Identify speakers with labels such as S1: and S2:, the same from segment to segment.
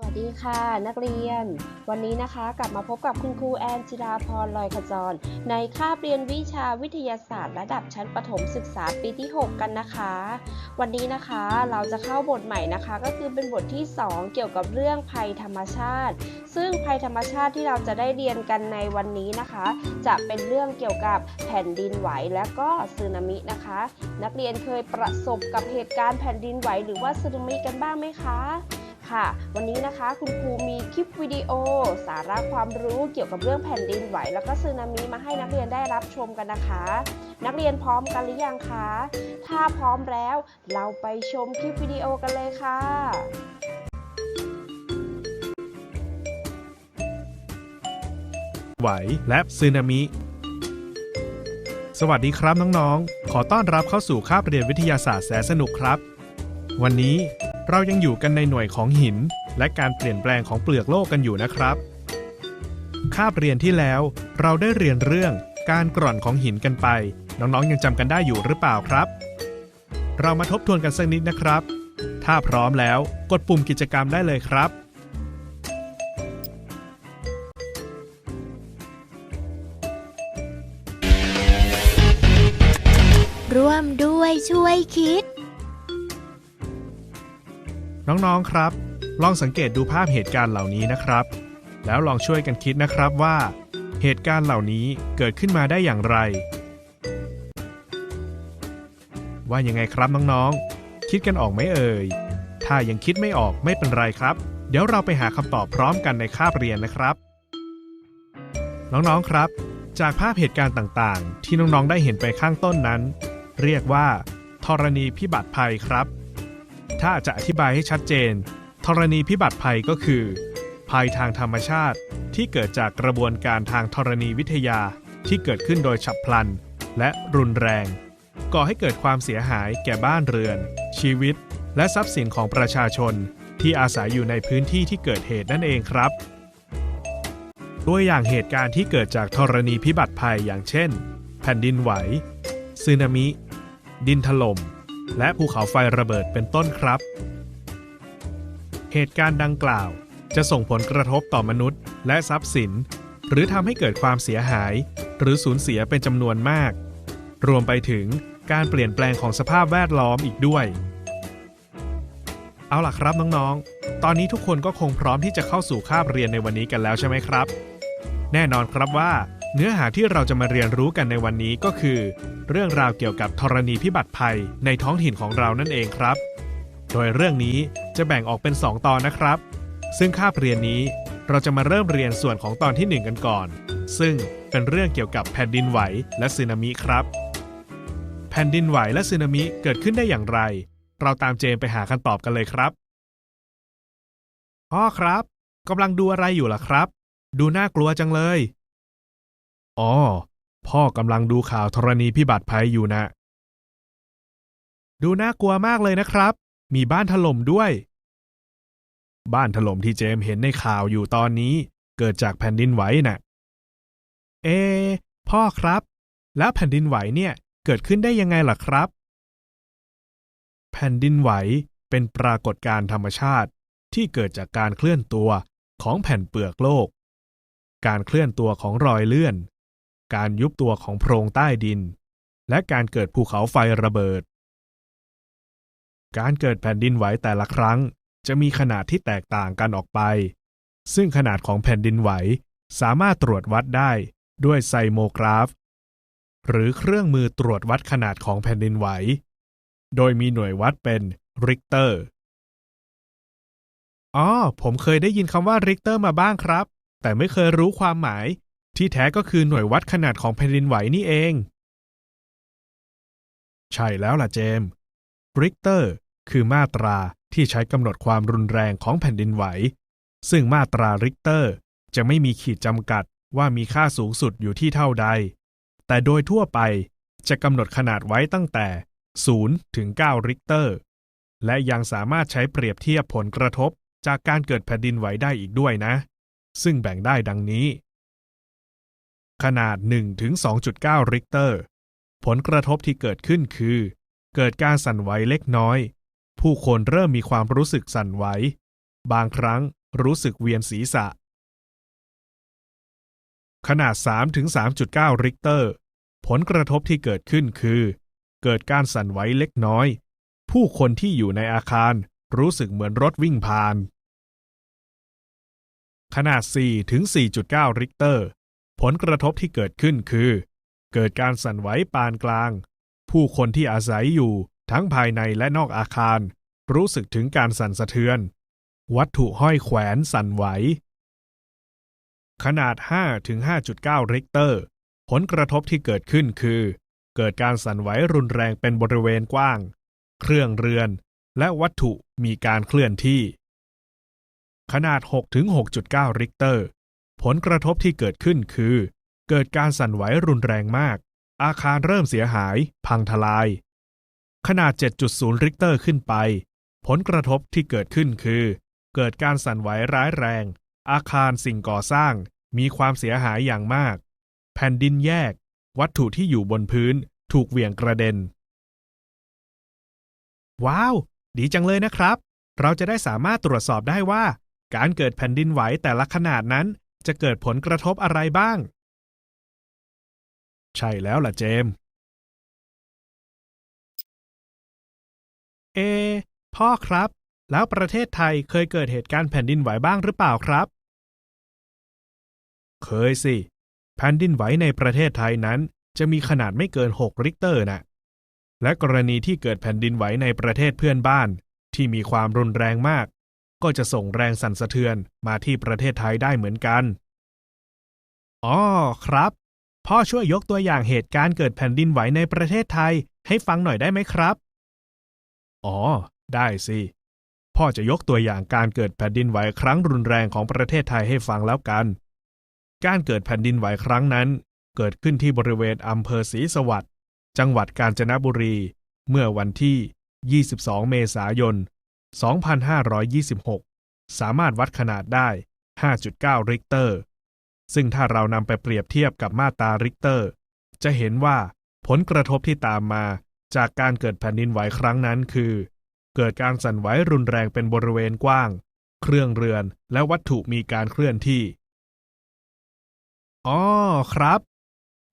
S1: สวัสดีค่ะนักเรียน วันนี้นะคะกลับมาพบกับคุณครูแอนจิราพรลอยขจร ในคาบเรียนวิชาวิทยาศาสตร์ ระดับชั้นประถมศึกษาปีที่ 6 กันนะคะ วันนี้นะคะเราจะเข้าบทใหม่นะคะ ก็คือเป็นบทที่ 2 เกี่ยวกับเรื่องภัยธรรมชาติ ซึ่งภัยธรรมชาติที่เราจะได้เรียนกันในวันนี้นะคะ จะเป็นเรื่องเกี่ยวกับแผ่นดินไหวและก็สึนามินะคะ นักเรียนเคยประสบกับเหตุการณ์แผ่นดินไหว หรือว่าสึนามิกันบ้างไหมคะ ค่ะ วันนี้นะคะคุณครูมีคลิปวิดีโอ สาระความรู้เกี่ยวกับเรื่องแผ่นดินไหว แล้วก็สึนามิมาให้นักเรียนได้รับชมกันนะคะ นักเรียนพร้อมกันหรือยังคะ ถ้าพร้อมแล้ว เราไปชมคลิปวิดีโอกันเลยค่ะ
S2: ไหวและสึนามิ สวัสดีครับน้องๆ ขอต้อนรับเข้าสู่คาบเรียนวิทยาศาสตร์แสนสนุกครับ วันนี้ เรายังอยู่กันในหน่วยของหิน และการเปลี่ยนแปลงของเปลือกโลกกันอยู่นะครับ คาบเรียนที่แล้ว เราได้เรียนเรื่องการกร่อนของหินกันไป น้องๆยังจำกันได้อยู่หรือเปล่าครับ เรามาทบทวนกันสักนิดนะครับ ถ้าพร้อมแล้วกดปุ่มกิจกรรมได้เลยครับ
S3: ร่วมด้วยช่วยคิด
S2: น้องๆครับ ลองสังเกตดูภาพเหตุการณ์เหล่านี้นะครับ แล้วลองช่วยกันคิดนะครับว่า เหตุการณ์เหล่านี้เกิดขึ้นมาได้อย่างไร ว่ายังไงครับน้องๆคิดกันออกไหมเอ่ยถ้ายังคิดไม่ออกไม่เป็นไรครับ เดี๋ยวเราไปหาคำตอบพร้อมกันในคาบเรียนนะครับ น้องๆครับ จากภาพเหตุการณ์ต่างๆ ที่น้องๆได้เห็นไปข้างต้นนั้น เรียกว่าธรณีพิบัติภัยครับ ถ้าจะอธิบายให้ชัดเจน ธรณีพิบัติภัยก็คือ ภัยทางธรรมชาติที่เกิดจากกระบวนการทางธรณีวิทยาที่เกิดขึ้นโดยฉับพลัน และรุนแรง ก่อให้เกิดความเสียหายแก่บ้านเรือน ชีวิต และทรัพย์สินของประชาชน ที่อาศัยอยู่ในพื้นที่ที่เกิดเหตุนั่นเองครับตัวอย่างเหตุการณ์ที่เกิดจากธรณีพิบัติภัยอย่างเช่น แผ่นดินไหวสึนามิ ดินถล่ม และภูเขาไฟระเบิดเป็นต้นครับ เหตุการณ์ดังกล่าวจะส่งผลกระทบต่อมนุษย์ และทรัพย์สิน หรือทำให้เกิดความเสียหาย หรือสูญเสียเป็นจำนวนมาก รวมไปถึงการเปลี่ยนแปลงของสภาพแวดล้อมอีกด้วย เอาล่ะครับน้องๆ ตอนนี้ทุกคนก็คงพร้อมที่จะเข้าสู่คาบเรียนในวันนี้กันแล้วใช่ไหมครับ แน่นอนครับว่า เนื้อหาที่เราจะมาเรียนรู้กันในวันนี้ก็คือ เรื่องราวเกี่ยวกับธรณีพิบัติภัยในท้องถิ่นของเรานั่นเองครับ โดยเรื่องนี้จะแบ่งออกเป็น 2 ตอนนะครับ ซึ่งคาบเรียนนี้เราจะมาเริ่มเรียนส่วนของตอนที่ 1 กันก่อน ซึ่งเป็นเรื่องเกี่ยวกับแผ่นดินไหวและสึนามิครับ แผ่นดินไหวและสึนามิเกิดขึ้นได้อย่างไร เราตามเจมไปหาคำตอบกันเลยครับพ่อครับกำลังดูอะไรอยู่ล่ะครับ ดูน่ากลัวจังเลย อ๋อ พ่อกำลังดูข่าวธรณีพิบัติภัยอยู่นะ ดูน่ากลัวมากเลยนะครับ มีบ้านถล่มด้วย บ้านถล่มที่เจมส์เห็นในข่าวอยู่ตอนนี้ เกิดจากแผ่นดินไหวน่ะ เอ พ่อครับ แล้วแผ่นดินไหวเนี่ยเกิดขึ้นได้ยังไงล่ะครับ แผ่นดินไหวเป็นปรากฏการณ์ธรรมชาติที่เกิดจากการเคลื่อนตัวของแผ่นเปลือกโลก การเคลื่อนตัวของรอยเลื่อน การยุบตัวของโพรงใต้ดิน และการเกิดภูเขาไฟระเบิด การเกิดแผ่นดินไหวแต่ละครั้งจะมีขนาดที่แตกต่างกันออกไป ซึ่งขนาดของแผ่นดินไหวสามารถตรวจวัดได้ด้วยไซโมกราฟ หรือเครื่องมือตรวจวัดขนาดของแผ่นดินไหว โดยมีหน่วยวัดเป็นริกเตอร์ อ๋อ ผมเคยได้ยินคำว่าริกเตอร์มาบ้างครับ แต่ไม่เคยรู้ความหมาย ที่แท้ก็คือหน่วยวัดขนาดของแผ่นดินไหวนี่เอง ใช่แล้วล่ะเจมส์ริกเตอร์คือมาตราที่ใช้กำหนดความรุนแรงของแผ่นดินไหว ซึ่งมาตราริกเตอร์จะไม่มีขีดจำกัดว่ามีค่าสูงสุดอยู่ที่เท่าใด แต่โดยทั่วไปจะกำหนดขนาดไว้ตั้งแต่ 0 ถึง 9 ริกเตอร์ และยังสามารถใช้เปรียบเทียบผลกระทบจากการเกิดแผ่นดินไหวได้อีกด้วยนะ ซึ่งแบ่งได้ดังนี้ ขนาด1ถึง2.9 ริกเตอร์ ผลกระทบที่เกิดขึ้นคือ เกิดการสั่นไหวเล็กน้อย ผู้คนเริ่มมีความรู้สึกสั่นไหว บางครั้งรู้สึกเวียนศีรษะ ขนาด 3-3.9 ริกเตอร์ ผลกระทบที่เกิดขึ้นคือ เกิดการสั่นไหวเล็กน้อย ผู้คนที่อยู่ในอาคารรู้สึกเหมือนรถวิ่งผ่าน ขนาด 4-4.9 ริกเตอร์ ผลกระทบที่เกิดขึ้นคือ เกิดการสั่นไหวปานกลาง ผู้คนที่อาศัยอยู่ทั้งภายในและนอกอาคาร รู้สึกถึงการสั่นสะเทือน วัตถุห้อยแขวนสั่นไหว ขนาด5-5.9 ริกเตอร์ ผลกระทบที่เกิดขึ้นคือ เกิดการสั่นไหวรุนแรงเป็นบริเวณกว้าง เครื่องเรือน และวัตถุมีการเคลื่อนที่ ขนาด6-6.9 ริกเตอร์ ผลกระทบที่เกิดขึ้นคือ เกิดการสั่นไหวรุนแรงมาก อาคารเริ่มเสียหาย พังทลาย ขนาด 7.0 ริกเตอร์ขึ้นไป ผลกระทบที่เกิดขึ้นคือ เกิดการสั่นไหวร้ายแรง อาคารสิ่งก่อสร้าง มีความเสียหายอย่างมาก แผ่นดินแยก วัตถุที่อยู่บนพื้นถูกเหวี่ยงกระเด็น ว้าว ดีจังเลยนะครับ เราจะได้สามารถตรวจสอบได้ว่า การเกิดแผ่นดินไหวแต่ละขนาดนั้น จะเกิดผลกระทบอะไรบ้าง ใช่แล้วล่ะเจมส์เอ พ่อครับ แล้วประเทศไทยเคยเกิดเหตุการณ์แผ่นดินไหวบ้างหรือเปล่าครับ เคยสิ แผ่นดินไหวในประเทศไทยนั้นจะมีขนาดไม่เกิน 6 ริกเตอร์นะและกรณีที่เกิดแผ่นดินไหวในประเทศเพื่อนบ้านที่มีความรุนแรงมาก ก็จะส่งแรงสั่นสะเทือนมาที่ประเทศไทยได้เหมือนกัน อ๋อครับ พ่อช่วยยกตัวอย่างเหตุการณ์เกิดแผ่นดินไหวในประเทศไทย ให้ฟังหน่อยได้ไหมครับ อ๋อ ได้สิ พ่อจะยกตัวอย่างการเกิดแผ่นดินไหวครั้งรุนแรงของประเทศไทยให้ฟังแล้วกัน การเกิดแผ่นดินไหวครั้งนั้น เกิดขึ้นที่บริเวณอำเภอศรีสวัสดิ์จังหวัดกาญจนบุรี เมื่อวันที่ 22 เมษายน 2526 สามารถวัดขนาดได้ 5.9 ริกเตอร์ ซึ่งถ้าเรานำไปเปรียบเทียบกับมาตราริกเตอร์ จะเห็นว่าผลกระทบที่ตามมาจากการเกิดแผ่นดินไหวครั้งนั้นคือ เกิดการสั่นไหวรุนแรงเป็นบริเวณกว้าง เครื่องเรือนและวัตถุมีการเคลื่อนที่ อ๋อครับ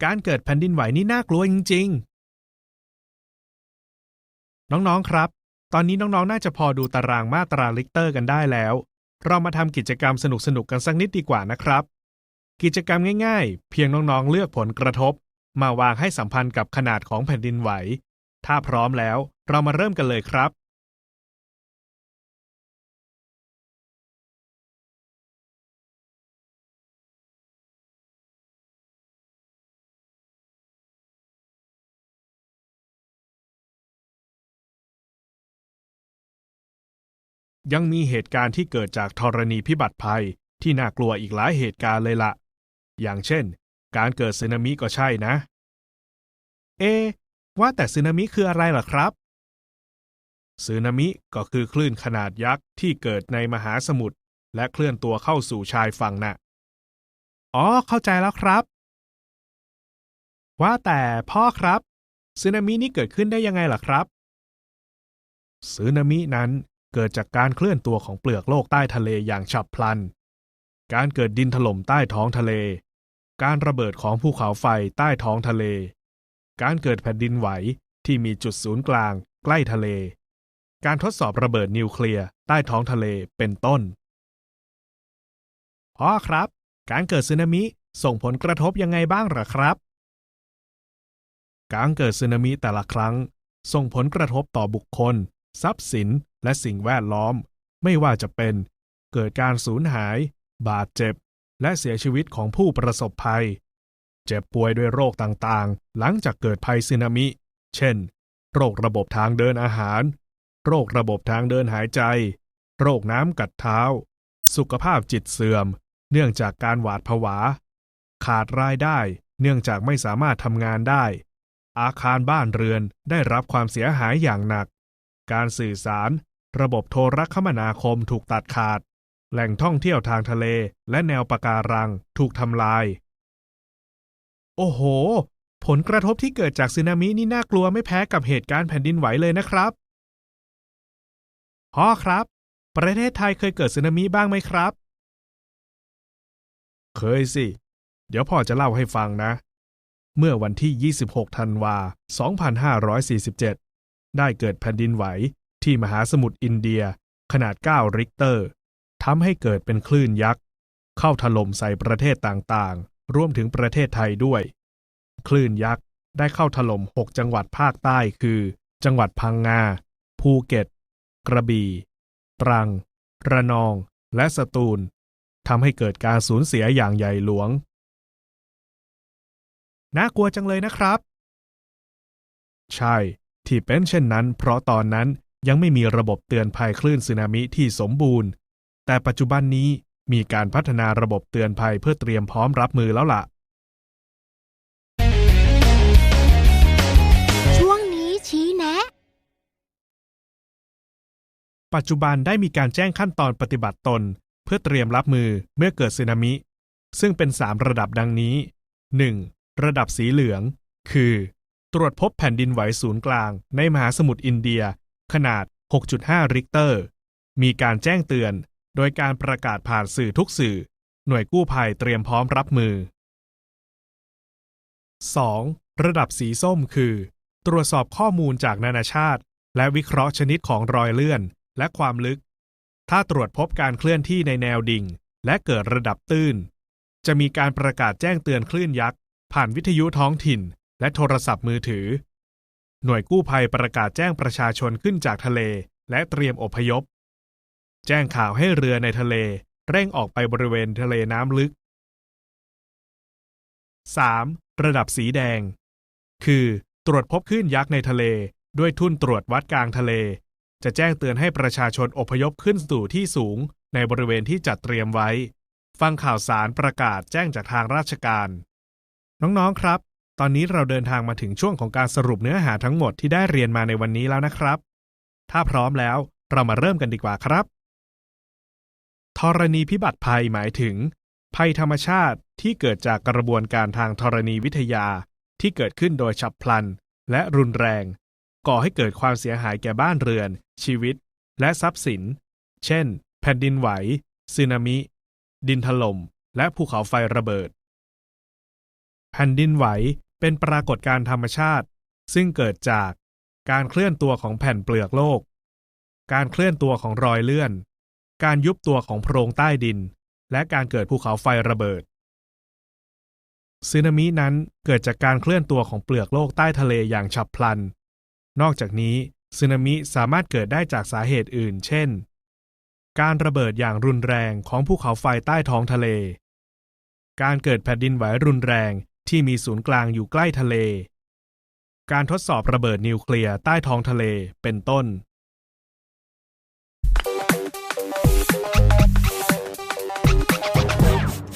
S2: การเกิดแผ่นดินไหวนี่น่ากลัวจริงๆ น้องๆครับ ตอนนี้น้องๆ น่าจะพอดูตารางมาตราลิกเตอร์กันได้แล้ว เรามาทำกิจกรรมสนุกๆ กันสักนิดดีกว่านะครับ กิจกรรมง่ายๆ เพียงน้องๆ เลือกผลกระทบ มาวางให้สัมพันธ์กับขนาดของแผ่นดินไหว ถ้าพร้อมแล้ว เรามาเริ่มกันเลยครับ ยังมีเหตุการณ์ที่เกิดจากธรณีพิบัติภัยที่น่ากลัวอีกหลายเหตุการณ์เลยละอย่างเช่น การเกิดสึนามิก็ใช่นะ เอะว่าแต่สึนามิคืออะไรล่ะครับสึนามิก็คือคลื่นขนาดยักษ์ที่เกิดในมหาสมุทรและเคลื่อนตัวเข้าสู่ชายฝั่งน่ะ อ๋อ เข้าใจแล้วครับ ว่าแต่พ่อครับสึนามินี่เกิดขึ้นได้ยังไงล่ะครับสึนามินั้น เกิดจากการเคลื่อนตัวของเปลือกโลกใต้ทะเลอย่างฉับพลัน การเกิดดินถล่มใต้ท้องทะเล การระเบิดของภูเขาไฟใต้ท้องทะเล การเกิดแผ่นดินไหวที่มีจุดศูนย์กลาง ใกล้ทะเล การทดสอบระเบิดนิวเคลียร์ใต้ท้องทะเลเป็นต้นพ่อครับ การเกิดสึนามิส่งผลกระทบยังไงบ้างหรอครับ การเกิดสึนามิแต่ละครั้ง ส่งผลกระทบต่อบุคคล ทรัพย์สิน และสิ่งแวดล้อม ไม่ว่าจะเป็น เกิดการสูญหาย บาดเจ็บ และเสียชีวิตของผู้ประสบภัย เจ็บป่วยด้วยโรคต่างๆ หลังจากเกิดภัยสึนามิ เช่น โรคระบบทางเดินอาหาร โรคระบบทางเดินหายใจ โรคน้ำกัดเท้า สุขภาพจิตเสื่อม เนื่องจากการหวาดผวา ขาดรายได้ เนื่องจากไม่สามารถทำงานได้ อาคารบ้านเรือนได้รับความเสียหายอย่างหนัก การสื่อสาร ระบบโทรคมนาคมถูกตัดขาด แหล่งท่องเที่ยวทางทะเล และแนวปะการังถูกทำลาย โอ้โห ผลกระทบที่เกิดจากสึนามินี่น่ากลัวไม่แพ้กับเหตุการณ์แผ่นดินไหวเลยนะครับพ่อครับ ประเทศไทยเคยเกิดสึนามิบ้างไหมครับ เคยสิ เดี๋ยวพ่อจะเล่าให้ฟังนะ เมื่อวันที่ 26 ธันวา 2547 ได้เกิดแผ่นดินไหว ที่มหาสมุทรอินเดียขนาด 9 ริกเตอร์ทำให้เกิดเป็นคลื่นยักษ์ เข้าถล่มใส่ประเทศต่างๆ รวมถึงประเทศไทยด้วย คลื่นยักษ์ได้เข้าถล่ม 6 จังหวัดภาคใต้คือ จังหวัดพังงา ภูเก็ต กระบี่ ตรัง ระนอง และสตูลทำให้เกิดการสูญเสียอย่างใหญ่หลวง น่ากลัวจังเลยนะครับ ใช่ ที่เป็นเช่นนั้น เพราะตอนนั้น ยังไม่มีระบบเตือนภัยคลื่นสึนามิที่สมบูรณ์ แต่ปัจจุบันนี้มีการพัฒนาระบบเตือนภัยเพื่อเตรียมพร้อมรับมือแล้วล่ะ
S3: ช่วงนี้ชี้แนะ
S2: ปัจจุบันได้มีการแจ้งขั้นตอนปฏิบัติตน เพื่อเตรียมรับมือเมื่อเกิดสึนามิ ซึ่งเป็น 3 ระดับดังนี้ 1. ระดับสีเหลือง คือ ตรวจพบแผ่นดินไหวศูนย์กลางในมหาสมุทรอินเดีย ขนาด 6.5 ริกเตอร์ มีการแจ้งเตือน โดยการประกาศผ่านสื่อทุกสื่อ หน่วยกู้ภัยเตรียมพร้อมรับมือ 2. ระดับสีส้มคือ ตรวจสอบข้อมูลจากนานาชาติ และวิเคราะห์ชนิดของรอยเลื่อน และความลึก ถ้าตรวจพบการเคลื่อนที่ในแนวดิ่ง และเกิดระดับตื้น จะมีการประกาศแจ้งเตือนคลื่นยักษ์ ผ่านวิทยุท้องถิ่น และโทรศัพท์มือถือ หน่วยกู้ภัยประกาศแจ้งประชาชนขึ้นจากทะเล และเตรียมอพยพ แจ้งข่าวให้เรือในทะเล เร่งออกไปบริเวณทะเลน้ำลึก 3. ระดับสีแดง คือ ตรวจพบคลื่นยักษ์ในทะเล ด้วยทุ่นตรวจวัดกลางทะเล จะแจ้งเตือนให้ประชาชนอพยพขึ้นสู่ที่สูง ในบริเวณที่จัดเตรียมไว้ ฟังข่าวสารประกาศแจ้งจากทางราชการ น้องๆครับ ตอนนี้เราเดินทางมาถึงช่วงของการสรุปเนื้อหาทั้งหมดที่ได้เรียนมาในวันนี้แล้วนะครับ ถ้าพร้อมแล้วเรามาเริ่มกันดีกว่าครับธรณีพิบัติภัยหมายถึง ภัยธรรมชาติที่เกิดจากกระบวนการทางธรณีวิทยาที่เกิดขึ้นโดยฉับพลัน และรุนแรง ก่อให้เกิดความเสียหายแก่บ้านเรือน ชีวิต และทรัพย์สิน เช่น แผ่นดินไหวสึนามิ ดินถล่ม และภูเขาไฟระเบิด แผ่นดินไหว เป็นปรากฏการธรรมชาติ ซึ่งเกิดจากการเคลื่อนตัวของแผ่นเปลือกโลก การเคลื่อนตัวของรอยเลื่อน การยุบตัวของโพรงใต้ดิน และการเกิดภูเขาไฟระเบิดสึนามินั้นเกิดจากการเคลื่อนตัวของเปลือกโลกใต้ทะเลอย่างฉับพลัน นอกจากนี้สึนามิสามารถเกิดได้จากสาเหตุอื่น เช่น การระเบิดอย่างรุนแรงของภูเขาไฟใต้ท้องทะเล การเกิดแผ่นดินไหวรุนแรง ที่มีศูนย์กลางอยู่ใกล้ทะเล การทดสอบระเบิดนิวเคลียร์ใต้ท้องทะเลเป็นต้น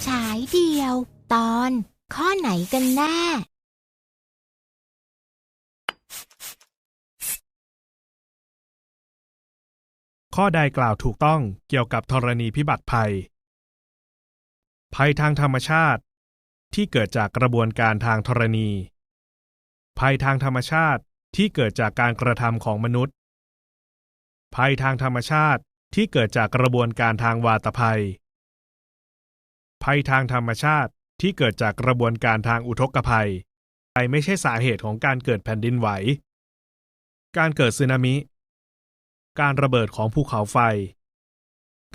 S3: ฉายเดียว ตอนข้อไหนกันแน่
S2: ข้อใดกล่าวถูกต้องเกี่ยวกับธรณีพิบัติภัย ภัยทางธรรมชาติ ที่เกิดจากกระบวนการทางธรณี ภัยทางธรรมชาติที่เกิดจากการกระทำของมนุษย์ ภัยทางธรรมชาติที่เกิดจากกระบวนการทางวาตภัย ภัยทางธรรมชาติที่เกิดจากกระบวนการทางอุทกภัยไยไม่ใช่สาเหตุของการเกิดแผ่นดินไหว การเกิดสึนามิ การระเบิดของภูเขาไฟ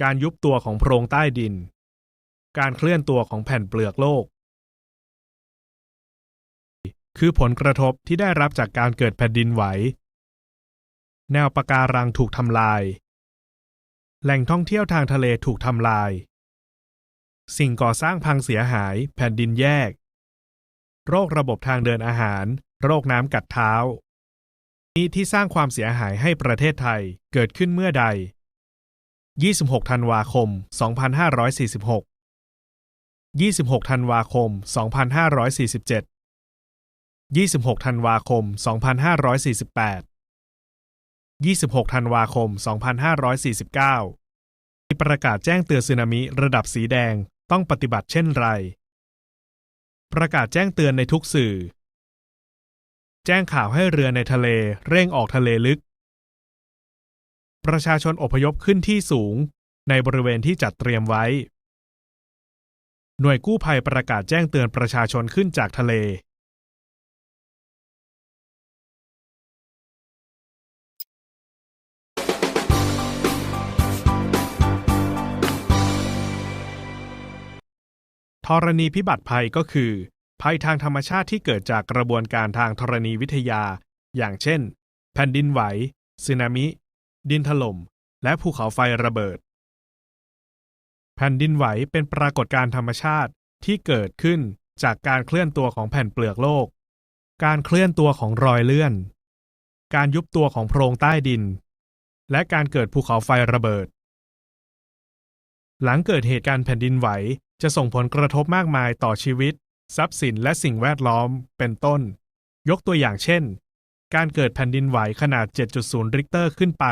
S2: การยุบตัวของโพรงใต้ดิน การเคลื่อนตัวของแผ่นเปลือกโลก คือผลกระทบที่ได้รับจากการเกิดแผ่นดินไหว แนวปะการังถูกทำลาย แหล่งท่องเที่ยวทางทะเลถูกทำลาย สิ่งก่อสร้างพังเสียหาย แผ่นดินแยก โรคระบบทางเดินอาหาร โรคน้ำกัดเท้า นี้ที่สร้างความเสียหายให้ประเทศไทยเกิดขึ้นเมื่อใด 26 ธันวาคม 2546 26 ธันวาคม 2547 26 ธันวาคม 2548 26 ธันวาคม 2549มีประกาศแจ้งเตือนสึนามิระดับสีแดงต้องปฏิบัติเช่นไร ประกาศแจ้งเตือนในทุกสื่อ แจ้งข่าวให้เรือในทะเลเร่งออกทะเลลึก ประชาชนอพยพขึ้นที่สูงในบริเวณที่จัดเตรียมไว้ หน่วยกู้ภัยประกาศแจ้งเตือนประชาชนขึ้นจากทะเล ธรณีพิบัติภัยก็คือ ภัยทางธรรมชาติที่เกิดจากกระบวนการทางธรณีวิทยา อย่างเช่น แผ่นดินไหวสึนามิ ดินถล่ม และภูเขาไฟระเบิด แผ่นดินไหวเป็นปรากฏการณ์ธรรมชาติที่เกิดขึ้นจากการเคลื่อนตัวของแผ่นเปลือกโลก การเคลื่อนตัวของรอยเลื่อน การยุบตัวของโพรงใต้ดิน และการเกิดภูเขาไฟระเบิด หลังเกิดเหตุการณ์แผ่นดินไหว จะส่งผลกระทบมากมายต่อชีวิต ทรัพย์สินและสิ่งแวดล้อม เป็นต้น ยกตัวอย่างเช่น การเกิดแผ่นดินไหวขนาด 7.0 ริกเตอร์ขึ้นไป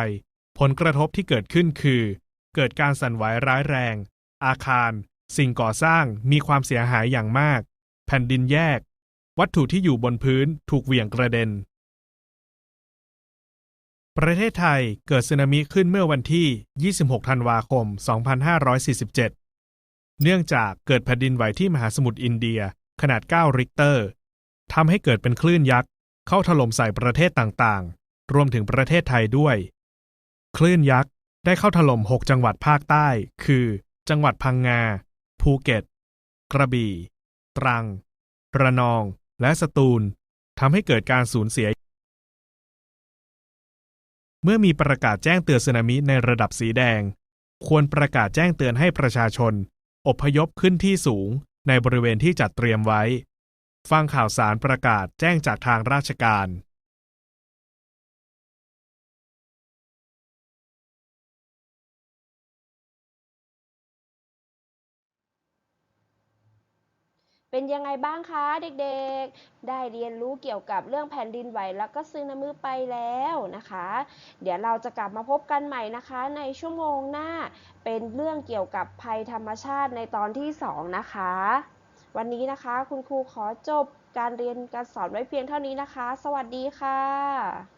S2: ผลกระทบที่เกิดขึ้นคือ เกิดการสั่นไหวร้ายแรง อาคาร สิ่งก่อสร้างมีความเสียหายอย่างมาก แผ่นดินแยก วัตถุที่อยู่บนพื้นถูกเหวี่ยงกระเด็นประเทศไทยเกิดสึนามิขึ้นเมื่อวันที่ 26 ธันวาคม 2547 เนื่องจากเกิดแผ่นดินไหวที่มหาสมุทรอินเดียขนาด 9 ริกเตอร์ทำให้เกิดเป็นคลื่นยักษ์ เข้าถล่มใส่ประเทศต่างๆ รวมถึงประเทศไทยด้วย คลื่นยักษ์ได้เข้าถล่ม 6 จังหวัดภาคใต้ คือ จังหวัดพังงา ภูเก็ต กระบี่ ตรัง ระนอง และสตูลทำให้เกิดการสูญเสีย เมื่อมีประกาศแจ้งเตือนสึนามิในระดับสีแดง ควรประกาศแจ้งเตือนให้ประชาชน อพยพขึ้นที่สูงในบริเวณที่จัดเตรียมไว้ ฟังข่าวสารประกาศแจ้งจากทางราชการ
S1: เป็นยังไงบ้างคะเด็กๆ ได้เรียนรู้เกี่ยวกับเรื่องแผ่นดินไหวแล้วก็ซึนามิไปแล้วนะคะ เดี๋ยวเราจะกลับมาพบกันใหม่นะคะ ในชั่วโมงหน้า เป็นเรื่องเกี่ยวกับภัยธรรมชาติในตอนที่ 2 นะคะ วันนี้นะคะคุณครูขอจบการเรียนการสอนไว้เพียงเท่านี้นะคะ สวัสดีค่ะ